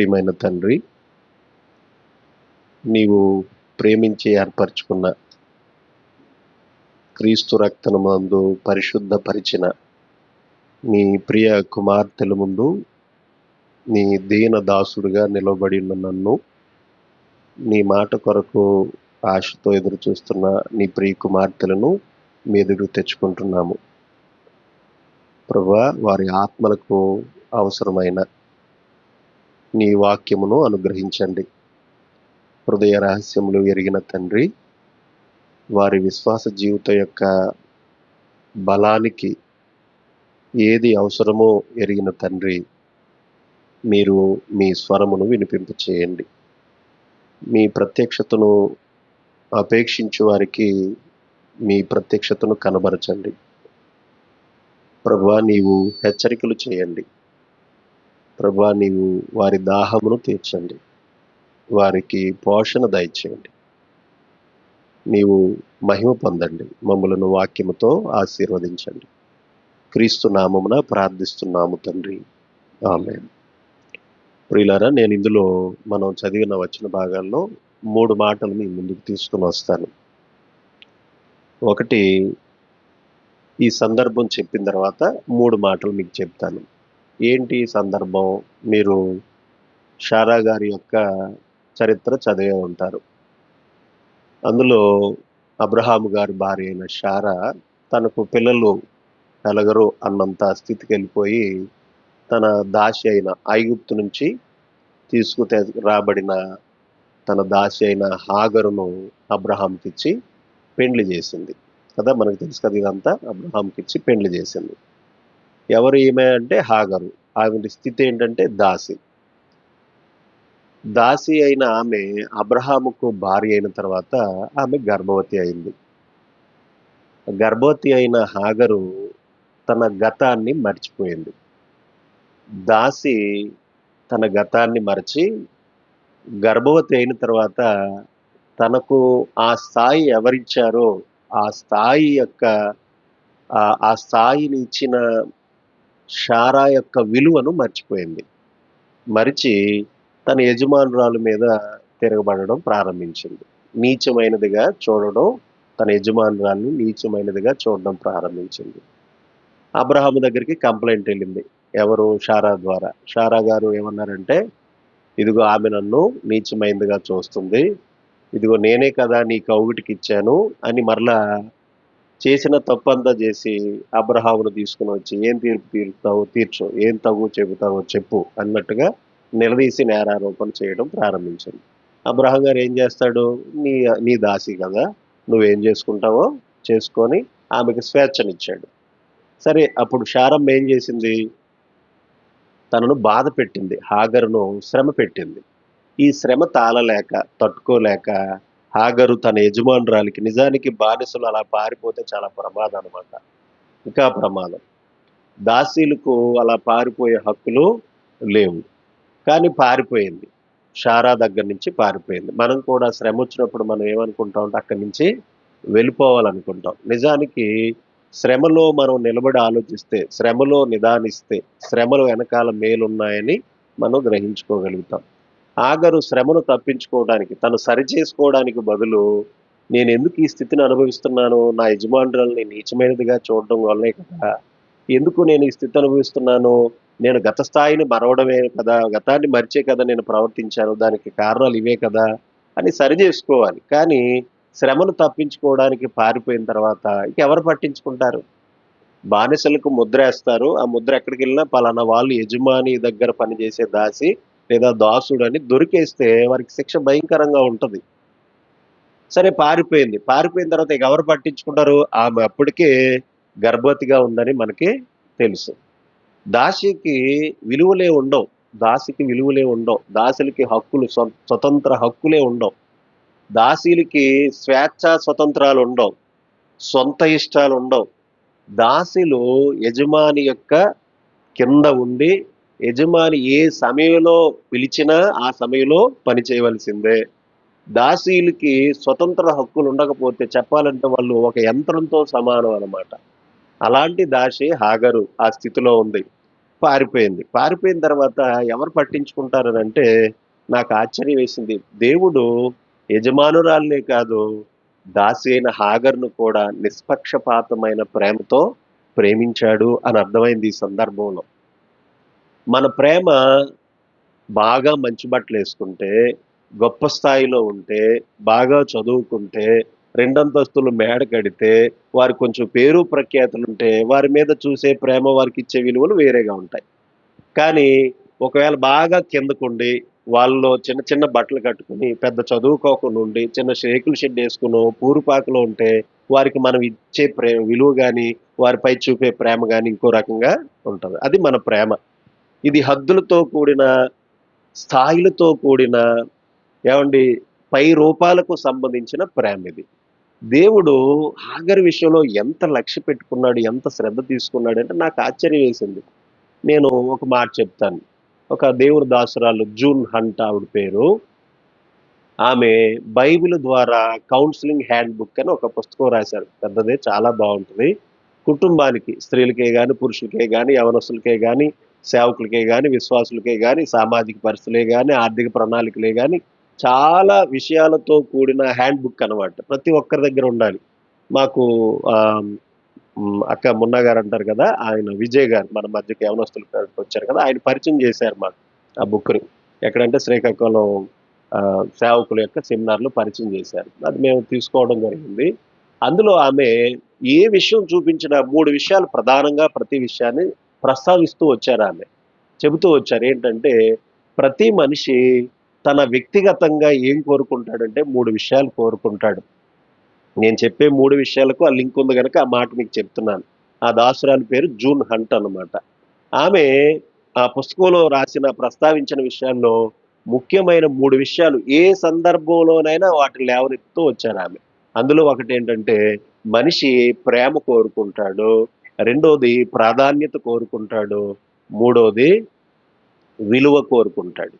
ప్రియమైన తండ్రి నీవు ప్రేమించి ఏర్పరచుకున్న క్రీస్తు రక్తనమందు పరిశుద్ధపరిచిన నీ ప్రియ కుమార్తెల ముందు నీ దీన దాసుడుగా నిలబడి ఉన్న నన్ను నీ మాట కొరకు ఆశతో ఎదురు చూస్తున్న నీ ప్రియ కుమార్తెలను మీదుడు తెచ్చుకుంటున్నాము. ప్రభా వారి ఆత్మలకు అవసరమైన నీ వాక్యమును అనుగ్రహించండి. హృదయ రహస్యములు ఎరిగిన తండ్రి వారి విశ్వాస జీవిత యొక్క బలానికి ఏది అవసరమో ఎరిగిన తండ్రి మీరు మీ స్వరమును వినిపింప చేయండి. మీ ప్రత్యక్షతను అపేక్షించు వారికి మీ ప్రత్యక్షతను కనబరచండి. ప్రభా నీవు హెచ్చరికలు చేయండి. ప్రభా నీవు వారి దాహమును తీర్చండి. వారికి పోషణ దయచేయండి. నీవు మహిమ పొందండి. మమ్మలను వాక్యముతో ఆశీర్వదించండి. క్రీస్తు నామమున ప్రార్థిస్తున్నాము తండ్రి. ఆమె ప్రియులారా నేను ఇందులో మనం చదివిన వచ్చిన భాగాల్లో మూడు మాటలు మీ ముందుకు తీసుకుని వస్తాను. ఒకటి ఈ సందర్భం చెప్పిన తర్వాత మూడు మాటలు మీకు చెప్తాను. ఏంటి ఈ సందర్భం? మీరు షారా గారి యొక్క చరిత్ర చదివే ఉంటారు. అందులో అబ్రహాము గారి భార్య అయిన షారా తనకు పిల్లలు కలగరు అన్నంత స్థితికి వెళ్ళిపోయి తన దాసి అయిన ఐగుప్తు నుంచి తీసుకు రాబడిన తన దాసి అయిన హాగరును అబ్రహాంకిచ్చి పెండ్లి చేసింది. కదా? మనకు తెలుసు కదా ఇదంతా? అబ్రహాంకిచ్చి పెండ్లి చేసింది. ఎవరు ఈమె అంటే హాగరు. ఆమె స్థితి ఏంటంటే దాసి. దాసి అయిన ఆమె అబ్రహాముకు భార్య అయిన తర్వాత ఆమె గర్భవతి అయింది. గర్భవతి అయిన హాగరు తన గతాన్ని మర్చిపోయింది. దాసి తన గతాన్ని మరచి గర్భవతి అయిన తర్వాత తనకు ఆ స్థాయి ఎవరిచ్చారో ఆ స్థాయి యొక్క ఆ- ఆ స్థాయిని ఇచ్చిన షారా యొక్క విలువను మర్చిపోయింది. మరిచి తన యజమానురాలు మీద తిరగబడడం ప్రారంభించింది. నీచమైనదిగా చూడడం తన యజమానురాలను నీచమైనదిగా చూడడం ప్రారంభించింది. అబ్రహాము దగ్గరికి కంప్లైంట్ వెళ్ళింది. ఎవరు? షారా ద్వారా. షారా గారు ఏమన్నారంటే ఇదిగో ఆమె నన్ను నీచమైనదిగా చూస్తుంది. ఇదిగో నేనే కదా నీ కౌగిటికి ఇచ్చాను అని మరలా చేసిన తప్పంతా చేసి అబ్రహామును తీసుకుని వచ్చి ఏం తీర్పు తీరుతావో తీర్చు ఏం తగు చెబుతావో చెప్పు అన్నట్టుగా నిలదీసి నేరారోపణ చేయడం ప్రారంభించింది. అబ్రహం గారు ఏం చేస్తాడు? నీ నీ దాసి కదా నువ్వేం చేసుకుంటావో చేసుకొని ఆమెకు స్వేచ్ఛనిచ్చాడు. సరే అప్పుడు శారమ్మ ఏం చేసింది? తనను బాధ పెట్టింది హాగర్ను శ్రమ పెట్టింది. ఈ శ్రమ తాళలేక తట్టుకోలేక హాగరు తన యజమానురాలికి నిజానికి బానిసలు అలా పారిపోతే చాలా ప్రమాదం అనమాట ఇంకా ప్రమాదం. దాసీలకు అలా పారిపోయే హక్కులు లేవు. కానీ పారిపోయింది. షారా దగ్గర నుంచి పారిపోయింది. మనం కూడా శ్రమ వచ్చినప్పుడు మనం ఏమనుకుంటాం అంటే అక్కడి నుంచి వెళ్ళిపోవాలనుకుంటాం. నిజానికి శ్రమలో మనం నిలబడి ఆలోచిస్తే శ్రమలో నిదానిస్తే శ్రమలు వెనకాల మేలున్నాయని మనం గ్రహించుకోగలుగుతాం. ఆగరు శ్రమను తప్పించుకోవడానికి తను సరి చేసుకోవడానికి బదులు నేను ఎందుకు ఈ స్థితిని అనుభవిస్తున్నాను? నా యజమానురాలని నీచమైనదిగా చూడడం వల్లే కదా. ఎందుకు నేను ఈ స్థితి అనుభవిస్తున్నాను? నేను గత స్థాయిని మరవడమే కదా గతాన్ని మరిచే కదా నేను ప్రవర్తించాను దానికి కారణాలు ఇవే కదా అని సరి చేసుకోవాలి కానీ శ్రమను తప్పించుకోవడానికి పారిపోయిన తర్వాత ఎవరు పట్టించుకుంటారు? బానిసలకు ముద్ర వేస్తారు. ఆ ముద్ర ఎక్కడికి వెళ్ళినా పలానా వాళ్ళు యజమాని దగ్గర పనిచేసే దాసి లేదా దాసుడు అని దొరికేస్తే వారికి శిక్ష భయంకరంగా ఉంటుంది. సరే పారిపోయింది. పారిపోయిన తర్వాత ఇక ఎవరు పట్టించుకుంటారు? ఆమె అప్పటికే గర్భవతిగా ఉందని మనకి తెలుసు. దాసికి విలువలే ఉండవు. దాసికి విలువలే ఉండవు. దాసులకి హక్కులు స్వతంత్ర హక్కులే ఉండవు. దాసీలకి స్వేచ్ఛ స్వతంత్రాలు ఉండవు. సొంత ఇష్టాలు ఉండవు. దాసిలు యజమాని యొక్క కింద ఉండి యజమాని ఏ సమయంలో పిలిచినా ఆ సమయంలో పని చేయవలసిందే. దాసీలకి స్వతంత్ర హక్కులు ఉండకపోతే చెప్పాలంటే వాళ్ళు ఒక యంత్రంతో సమానం అన్నమాట. అలాంటి దాసి హాగరు ఆ స్థితిలో ఉంది. పారిపోయింది. పారిపోయిన తర్వాత ఎవరు పట్టించుకుంటారనంటే నాకు ఆశ్చర్యం వేసింది. దేవుడు యజమానురాలనే కాదు దాసి అయిన హాగర్ను కూడా నిష్పక్షపాతమైన ప్రేమతో ప్రేమించాడు అని అర్థమైంది ఈ సందర్భంలో. మన ప్రేమ బాగా మంచి బట్టలు వేసుకుంటే గొప్ప స్థాయిలో ఉంటే బాగా చదువుకుంటే రెండంతస్తులు మేడ కడితే వారు కొంచెం పేరు ప్రఖ్యాతులు ఉంటే వారి మీద చూసే ప్రేమ వారికి ఇచ్చే విలువలు వేరేగా ఉంటాయి. కానీ ఒకవేళ బాగా కిందకుండి వాళ్ళలో చిన్న చిన్న బట్టలు కట్టుకుని పెద్ద చదువుకోకుండా ఉండి చిన్న షేకులు షెడ్ వేసుకుని పూరుపాకలో ఉంటే వారికి మనం ఇచ్చే ప్రే విలువ కానీ వారిపై చూపే ప్రేమ కానీ ఇంకో రకంగా ఉంటుంది. అది మన ప్రేమ. ఇది హద్దులతో కూడిన స్థాయిలతో కూడిన ఏమండి పై రూపాలకు సంబంధించిన ప్రేమ ఇది. దేవుడు హాగర్ విషయంలో ఎంత లక్ష్య పెట్టుకున్నాడు ఎంత శ్రద్ధ తీసుకున్నాడు అంటే నాకు ఆశ్చర్యం వేసింది. నేను ఒక మాట చెప్తాను. ఒక దేవుడు దాసురాలు జూన్ హంట్ ఆవిడ పేరు. ఆమె బైబిల్ ద్వారా కౌన్సిలింగ్ హ్యాండ్ బుక్ అని ఒక పుస్తకం రాశారు. పెద్దదే చాలా బాగుంటుంది. కుటుంబానికి స్త్రీలకే కానీ పురుషులకే కానీ యవనస్తులకే కానీ సేవకులకే కానీ విశ్వాసులకే కానీ సామాజిక పరిస్థితులే కానీ ఆర్థిక ప్రణాళికలే కానీ చాలా విషయాలతో కూడిన హ్యాండ్ బుక్ అనమాట ప్రతి ఒక్కరి దగ్గర ఉండాలి. మాకు అక్క మున్నా గారు అంటారు కదా ఆయన విజయ్ గారు మన మధ్యకి యవనస్తులు వచ్చారు కదా ఆయన పరిచయం చేశారు మాకు ఆ బుక్ని. ఎక్కడంటే శ్రీకాకుళం సేవకుల యొక్క సెమినార్లో పరిచయం చేశారు. అది మేము తీసుకోవడం జరిగింది. అందులో ఆమె ఏ విషయం చూపించిన మూడు విషయాలు ప్రధానంగా ప్రతి విషయాన్ని ప్రస్తావిస్తూ వచ్చారు ఆమె. చెబుతూ వచ్చారు ఏంటంటే ప్రతి మనిషి తన వ్యక్తిగతంగా ఏం కోరుకుంటాడంటే మూడు విషయాలు కోరుకుంటాడు. నేను చెప్పే మూడు విషయాలకు ఆ లింక్ ఉంది కనుక ఆ మాట మీకు చెప్తున్నాను. ఆ దాసురాలి పేరు జూన్ హంట్ అన్నమాట. ఆమె ఆ పుస్తకంలో రాసిన ప్రస్తావించిన విషయాల్లో ముఖ్యమైన మూడు విషయాలు ఏ సందర్భంలోనైనా వాటిని లేవనెత్తుతూ వచ్చారు ఆమె. అందులో ఒకటి ఏంటంటే మనిషి ప్రేమ కోరుకుంటాడు రెండోది ప్రాధాన్యత కోరుకుంటాడు. మూడోది విలువ కోరుకుంటాడు.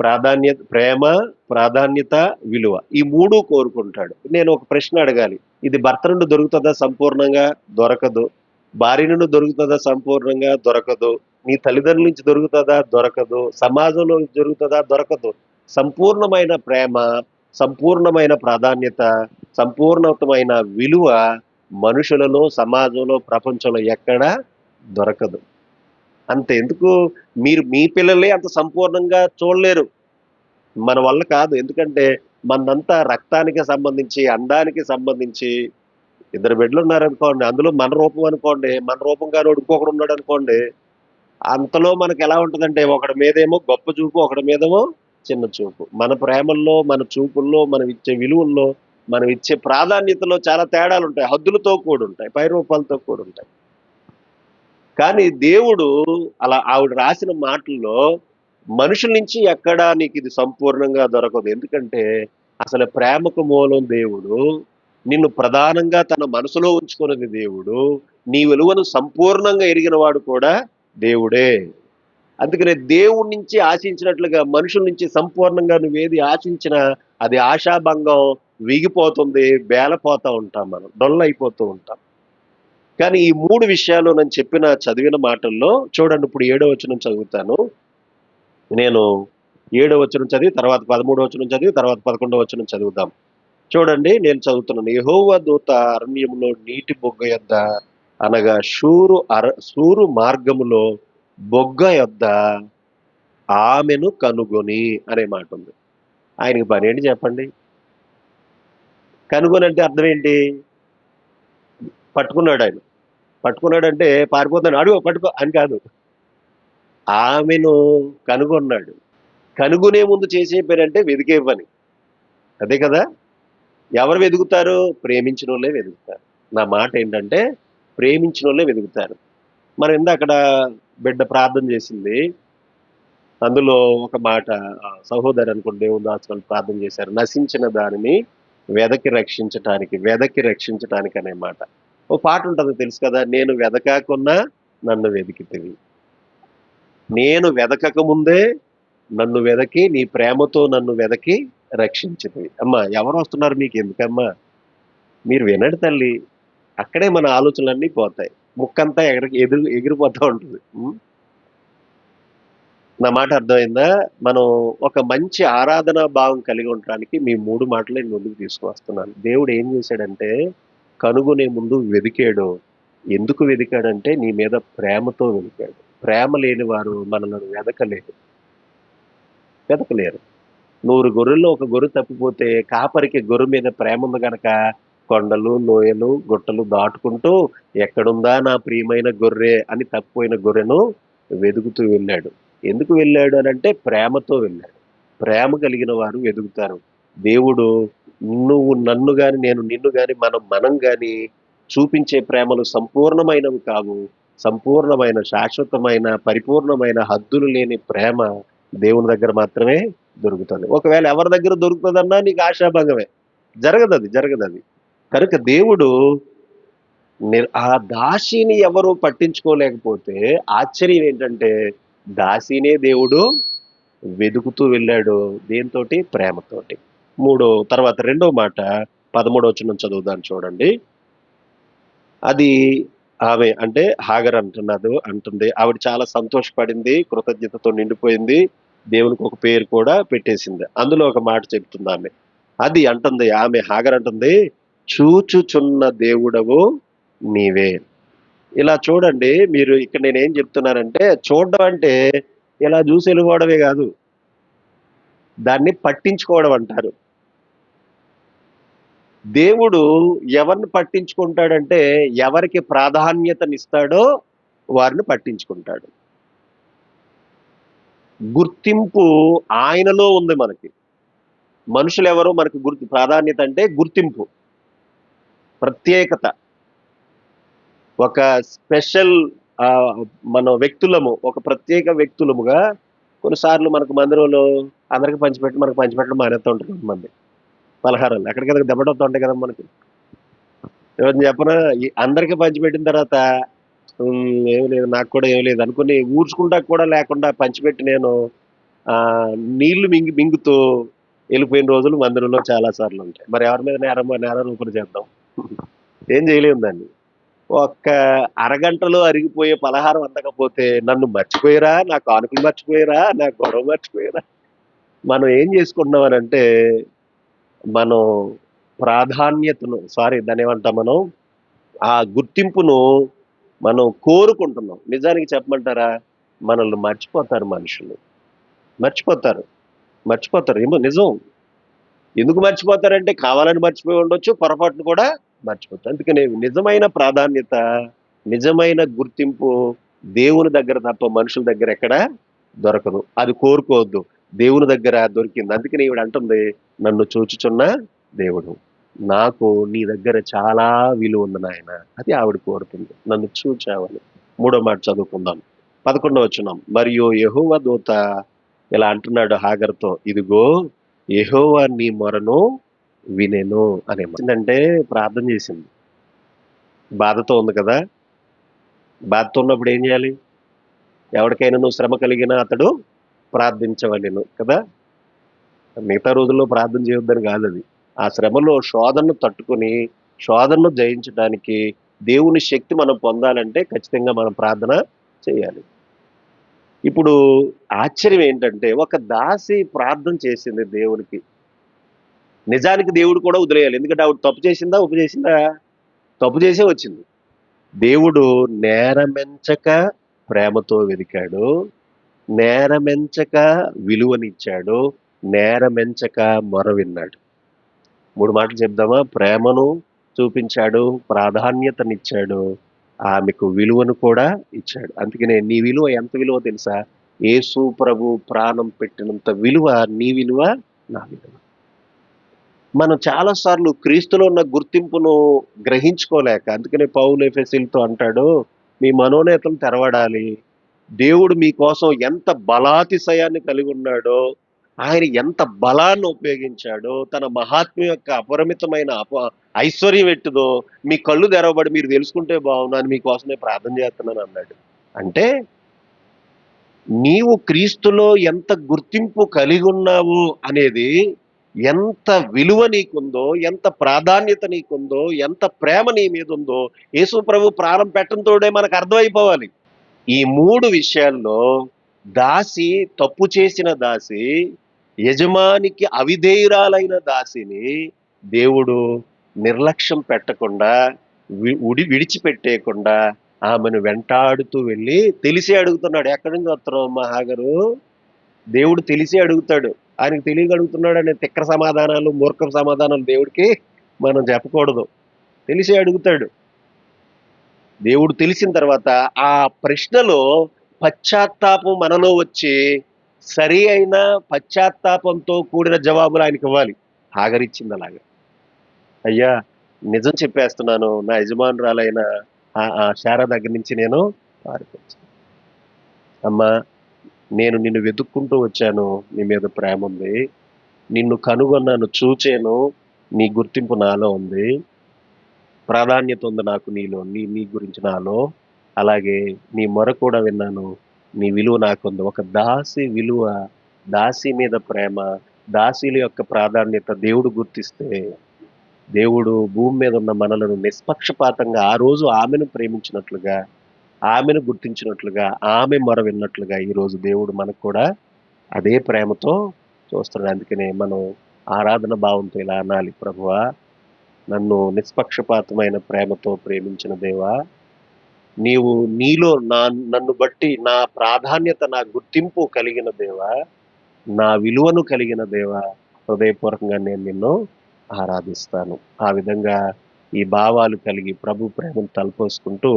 ప్రాధాన్యత ప్రేమ ప్రాధాన్యత విలువ ఈ మూడు కోరుకుంటాడు. నేను ఒక ప్రశ్న అడగాలి. ఇది భర్త నుండి దొరుకుతుందా సంపూర్ణంగా? దొరకదు. భార్య నుండి దొరుకుతుందా సంపూర్ణంగా? దొరకదు. నీ తల్లిదండ్రుల నుంచి దొరుకుతుందా? దొరకదు. సమాజంలో దొరుకుతుందా? దొరకదు. సంపూర్ణమైన ప్రేమ సంపూర్ణమైన ప్రాధాన్యత సంపూర్ణమైన విలువ మనుషులలో సమాజంలో ప్రపంచంలో ఎక్కడా దొరకదు. అంత ఎందుకు? మీరు మీ పిల్లలే అంత సంపూర్ణంగా చూడలేరు. మన వల్ల కాదు. ఎందుకంటే మనంతా రక్తానికి సంబంధించి అందానికి సంబంధించి ఇద్దరు బిడ్డలు ఉన్నారనుకోండి అందులో మన రూపం అనుకోండి మన రూపం కాని ఇంకొకడు ఉన్నాడు అనుకోండి అంతలో మనకి ఎలా ఉంటుందంటే ఒకడి మీదేమో గొప్ప చూపు ఒకడి మీదేమో చిన్న చూపు. మన ప్రేమల్లో మన చూపుల్లో మనం ఇచ్చే విలువల్లో మనం ఇచ్చే ప్రాధాన్యతలో చాలా తేడాలు ఉంటాయి హద్దులతో కూడి ఉంటాయి పై రూపాలతో కూడి ఉంటాయి కానీ దేవుడు అలా ఆవిడ రాసిన మాటల్లో మనుషుల నుంచి ఎక్కడా నీకు ఇది సంపూర్ణంగా దొరకదు. ఎందుకంటే అసలు ప్రేమకు మూలం దేవుడు నిన్ను ప్రధానంగా తన మనసులో ఉంచుకున్నది దేవుడు నీ విలువను సంపూర్ణంగా ఎరిగిన వాడు కూడా దేవుడే. అందుకనే దేవుడి నుంచి ఆశించినట్లుగా మనుషుల నుంచి సంపూర్ణంగా నువ్వేది ఆశించినా అది ఆశాభంగం వీగిపోతుంది బేలపోతూ ఉంటాం మనం డొల్ల అయిపోతూ ఉంటాం. కానీ ఈ మూడు విషయాలు నేను చెప్పిన చదివిన మాటల్లో చూడండి ఇప్పుడు ఏడో వచనం చదువుతాను. నేను ఏడో వచనం చదివి తర్వాత పదమూడో వచనం చదివి తర్వాత పదకొండో వచనం చదువుదాం. చూడండి నేను చదువుతున్నాను. యహోవ దూత అరణ్యంలో నీటి బొగ్గ యొద్ద అనగా షూరు అర సూరు మార్గములో బొగ్గ యొద్ద ఆమెను కనుగొని అనే మాట ఉంది. ఆయనకి పని ఏంటి చెప్పండి? కనుగొనంటే అర్థం ఏంటి? పట్టుకున్నాడు ఆయన. పట్టుకున్నాడంటే పారిపోతాను అడుగు పట్టుకో అని కాదు. ఆమెను కనుగొన్నాడు. కనుగొనే ముందు చేసే పని అంటే వెతికే పని. అదే కదా? ఎవరు వెతుకుతారు? ప్రేమించిన వాళ్ళే వెతుకుతారు. నా మాట ఏంటంటే ప్రేమించిన వాళ్ళే వెతుకుతారు. మనం ఇందా అక్కడ బిడ్డ ప్రార్థన చేసింది అందులో ఒక మాట సహోదరి అనుకోండి దేవుని దాసులు ప్రార్థన చేశారు. నశించిన దానిని వెదకి రక్షించటానికి వెదకి రక్షించటానికి అనే మాట. ఓ పాట ఉంటుంది తెలుసు కదా నేను వెదకాకున్నా నన్ను వెదికితివి. నేను వెదకక ముందే నన్ను వెదకి నీ ప్రేమతో నన్ను వెదకి రక్షించింది అమ్మా ఎవరు వస్తున్నారు మీకు ఎందుకమ్మా మీరు వినడు తల్లి అక్కడే మన ఆలోచనలన్నీ పోతాయి. ముక్కంతా ఎగరి ఎదురు ఎగిరిపోతూ ఉంటుంది. నా మాట అర్థమైందా? మనం ఒక మంచి ఆరాధనా భావం కలిగి ఉండడానికి మీ మూడు మాటలు నేను ముందుకు తీసుకువస్తున్నాను. దేవుడు ఏం చేశాడంటే కనుగొనే ముందు వెదికాడు. ఎందుకు వెదికాడంటే నీ మీద ప్రేమతో వెదికాడు. ప్రేమ లేని వారు మనల్ని వెదకలేరు. వెదకలేరు. నూరు గొర్రెల్లో ఒక గొర్రె తప్పిపోతే కాపరికి గొర్రె మీద ప్రేమ ఉంది కనుక కొండలు లోయలు గుట్టలు దాటుకుంటూ ఎక్కడుందా నా ప్రియమైన గొర్రె అని తప్పిపోయిన గొర్రెను వెదుగుతూ వెళ్ళాడు. ఎందుకు వెళ్ళాడు అని అంటే ప్రేమతో వెళ్ళాడు. ప్రేమ కలిగిన వారు వెదుగుతారు దేవుడు నువ్వు నన్ను కానీ నేను నిన్ను కానీ మనం మనం కానీ చూపించే ప్రేమలు సంపూర్ణమైనవి కావు. సంపూర్ణమైన శాశ్వతమైన పరిపూర్ణమైన హద్దులు లేని ప్రేమ దేవుని దగ్గర మాత్రమే దొరుకుతుంది. ఒకవేళ ఎవరి దగ్గర దొరుకుతుందన్నా నీకు ఆశాభంగమే. జరగదు అది జరగదు అది కనుక దేవుడు ఆ దాసిని ఎవరు పట్టించుకోలేకపోతే ఆశ్చర్యం ఏంటంటే దాసినే దేవుడు వెతుకుతూ వెళ్ళాడు దేంతోటి ప్రేమతోటి. మూడో తర్వాత రెండో మాట పదమూడో వచ్చిన చదువుదాన్ని చూడండి. అది ఆమె అంటే హాగర్ అంటున్నది అంటుంది. ఆవిడ చాలా సంతోషపడింది కృతజ్ఞతతో నిండిపోయింది దేవునికి ఒక పేరు కూడా పెట్టేసింది. అందులో ఒక మాట చెప్తుంది ఆమె. అది అంటుంది ఆమె హాగర్ అంటుంది చూచుచున్న దేవుడవు నీవే. ఇలా చూడండి మీరు ఇక్కడ నేను ఏం చెప్తున్నానంటే చూడడం అంటే ఇలా చూసి వెళ్ళిపోవడమే కాదు. దాన్ని పట్టించుకోవడం అంటారు. దేవుడు ఎవరిని పట్టించుకుంటాడంటే ఎవరికి ప్రాధాన్యతనిస్తాడో వారిని పట్టించుకుంటాడు. గుర్తింపు ఆయనలో ఉంది మనకి. మనుషులు ఎవరో మనకు గుర్తు ప్రాధాన్యత అంటే గుర్తింపు ప్రత్యేకత. ఒక స్పెషల్ మన వ్యక్తులము ఒక ప్రత్యేక వ్యక్తులముగా కొన్నిసార్లు మనకు మందిరంలో అందరికి పంచిపెట్టి మనకు పంచిపెట్టడం మానేస్తూ ఉంటారు కొంతమంది. పలహారాలు ఎక్కడికి దెబ్బడవుతూ ఉంటాయి కదా మనకి. ఎవరిని చెప్పనా? అందరికి పంచిపెట్టిన తర్వాత ఏం లేదు నాకు కూడా ఏం లేదు అనుకుని ఊడ్చుకుంటా కూడా లేకుండా పంచిపెట్టి నేను నీళ్ళు మింగి మింగుతూ వెళ్ళిపోయిన రోజులు మందిరంలో చాలా సార్లు ఉంటాయి. మరి ఎవరి మీద నేరం నేరం రూపణ చేద్దాం? ఏం చేయలేము దాన్ని. ఒక్క అరగంటలో అరిగిపోయే పలహారం అందకపోతే నన్ను మర్చిపోయారా నా కానుకలు మర్చిపోయారా నా గొడవ మర్చిపోయారా. మనం ఏం చేసుకుంటున్నాం అని అంటే మనం ప్రాధాన్యతను సారీ దాని ఏమంటాం మనం? ఆ గుర్తింపును మనం కోరుకుంటున్నాం. నిజానికి చెప్పమంటారా? మనల్ని మర్చిపోతారు మనుషులు. మర్చిపోతారు. మర్చిపోతారు. ఏమో నిజం. ఎందుకు మర్చిపోతారంటే కావాలని మర్చిపోయి ఉండొచ్చు పొరపాటును కూడా మర్చిపోతారు అందుకనే నిజమైన ప్రాధాన్యత నిజమైన గుర్తింపు దేవుని దగ్గర తప్ప మనుషుల దగ్గర ఎక్కడ దొరకదు. అది కోరుకోవద్దు. దేవుని దగ్గర దొరికింది. అందుకని ఈవిడ అంటుంది నన్ను చూచుచున్న దేవుడు నాకు నీ దగ్గర చాలా విలువ ఉంది నాయన అది ఆవిడ కోరుతుంది. నన్ను చూచావని. మూడో మాట చదువుకుందాం. పదకొండవ వచ్చినాం మరియు యహోవ దూత ఇలా అంటున్నాడు హాగర్తో ఇదిగో యహోవ నీ మొరను వినేను అనే అంటే ఏంటంటే ప్రార్థన చేసింది. బాధతో ఉంది కదా? బాధతో ఉన్నప్పుడు ఏం చేయాలి? ఎవరికైనా నువ్వు శ్రమ కలిగినా అతడు ప్రార్థించవలేను కదా? మిగతా రోజుల్లో ప్రార్థన చేయొద్దని కాదు అది. ఆ శ్రమలో శోధనను తట్టుకొని శోధనను జయించడానికి దేవుని శక్తి మనం పొందాలంటే ఖచ్చితంగా మనం ప్రార్థన చేయాలి. ఇప్పుడు ఆశ్చర్యం ఏంటంటే ఒక దాసి ప్రార్థన చేసింది దేవునికి. నిజానికి దేవుడు కూడా వదిలేయాలి. ఎందుకంటే ఆవిడ తప్పు చేసిందా ఉప్పు చేసిందా? తప్పు చేసే వచ్చింది. దేవుడు నేరమెంచక ప్రేమతో వెదికాడు నేరమెంచక విలువనిచ్చాడు. నేరమెంచక మొర విన్నాడు. మూడు మాటలు చెప్దామా? ప్రేమను చూపించాడు ప్రాధాన్యతనిచ్చాడు. ఆమెకు విలువను కూడా ఇచ్చాడు. అందుకనే నీ విలువ ఎంత విలువ తెలుసా? యేసు ప్రభు ప్రాణం పెట్టినంత విలువ నీ విలువ నా విలువ. మనం చాలాసార్లు క్రీస్తులో ఉన్న గుర్తింపును గ్రహించుకోలేక అందుకనే పౌలు ఎఫెసిల్తో అంటాడు మీ మనోనేతలు తెరవడాలి. దేవుడు మీకోసం ఎంత బలాతిశయాన్ని కలిగి ఉన్నాడో ఆయన ఎంత బలాన్ని ఉపయోగించాడో తన మహాత్మ్యం యొక్క అపరిమితమైన అప ఐశ్వర్యం ఎట్టుదో మీ కళ్ళు తెరవబడి మీరు తెలుసుకుంటే బాగున్నాను మీకోసమే ప్రార్థన చేస్తున్నాను అన్నాడు. అంటే నీవు క్రీస్తులో ఎంత గుర్తింపు కలిగి ఉన్నావు అనేది ఎంత విలువ నీకుందో ఎంత ప్రాధాన్యత నీకుందో ఎంత ప్రేమ నీ మీద ఉందో యేసు ప్రభు ప్రాణం పెట్టడంతోడే మనకు అర్థమైపోవాలి. ఈ మూడు విషయాల్లో దాసి తప్పు చేసిన దాసి యజమానికి అవిధేయురాలైన దాసిని దేవుడు నిర్లక్ష్యం పెట్టకుండా ఉడి విడిచిపెట్టేయకుండా ఆమెను వెంటాడుతూ వెళ్ళి తెలిసి అడుగుతున్నాడు. ఎక్కడి నుంచి వస్తున్నావు మా దేవుడు తెలిసి అడుగుతాడు. ఆయనకు తెలియగలుగుతున్నాడు అనే తిక్కర సమాధానాలు మూర్ఖ సమాధానాలు దేవుడికి మనం చెప్పకూడదు. తెలిసి అడుగుతాడు. దేవుడు తెలిసిన తర్వాత ఆ ప్రశ్నలో పశ్చాత్తాపం మనలో వచ్చి సరి అయిన పశ్చాత్తాపంతో కూడిన జవాబులు ఆయనకి ఇవ్వాలి. హాగరిచ్చింది అలాగా. అయ్యా నిజం చెప్పేస్తున్నాను. నా యజమానురాలైన ఆ- ఆ శార దగ్గర నుంచి నేను పారిపోయాను. అమ్మా నేను నిన్ను వెతుక్కుంటూ వచ్చాను నీ మీద ప్రేమ ఉంది. నిన్ను కనుగొన్నాను చూచాను నీ గుర్తింపు నాలో ఉంది. ప్రాధాన్యత ఉంది నాకు నీలో నీ నీ గురించి నాలో. అలాగే నీ మొర కూడా విన్నాను నీ విలువ నాకుంది ఒక దాసి విలువ దాసి మీద ప్రేమ దాసీల యొక్క ప్రాధాన్యత దేవుడు గుర్తిస్తే దేవుడు భూమి మీద ఉన్న మనలను నిష్పక్షపాతంగా ఆ రోజు ఆమెను ప్రేమించినట్లుగా ఆమెను గుర్తించినట్లుగా ఆమె మొర విన్నట్లుగా ఈరోజు దేవుడు మనకు కూడా అదే ప్రేమతో చూస్తున్నాడు. అందుకనే మనం ఆరాధన భావంతో ఇలా అనాలి. ప్రభువా నన్ను నిష్పక్షపాతమైన ప్రేమతో ప్రేమించిన దేవా నీవు నీలో నా నన్ను బట్టి నా ప్రాధాన్యత నా గుర్తింపు కలిగిన దేవా నా విలువను కలిగిన దేవా హృదయపూర్వకంగా నేను నిన్ను ఆరాధిస్తాను. ఆ విధంగా ఈ భావాలు కలిగి ప్రభు ప్రేమను తలపోసుకుంటూ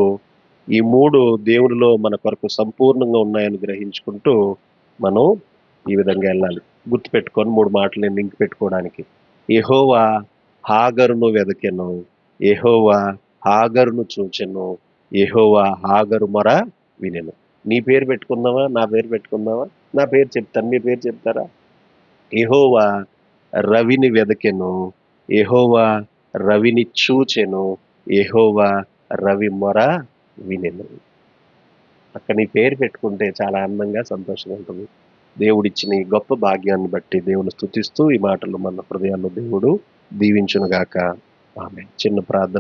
ఈ మూడు దేవుడిలో మన కొరకు సంపూర్ణంగా ఉన్నాయని గ్రహించుకుంటూ మనం ఈ విధంగా వెళ్ళాలి. గుర్తుపెట్టుకొని మూడు మాటలు లింక్ పెట్టుకోవడానికి. ఎహోవా హాగరును వెదకెను. ఎహోవా హాగరును చూచెను. ఎహోవా హాగరు మొర వినెను. నీ పేరు పెట్టుకుందామా నా పేరు పెట్టుకుందామా నా పేరు చెప్తాను మీ పేరు చెప్తారా? ఎహోవా రవిని వెదకెను. ఎహోవా రవిని చూచెను. ఎహోవా రవి మొర వినెను అక్కడ నీ పేరు పెట్టుకుంటే చాలా ఆనందంగా సంతోషంగా ఉంటుంది. దేవుడిచ్చిన ఈ గొప్ప భాగ్యాన్ని బట్టి దేవుని స్థుతిస్తూ ఈ మాటలు మన హృదయాల్లో దేవుడు దీవించునుగాక. ఆమె చిన్న ప్రార్థన.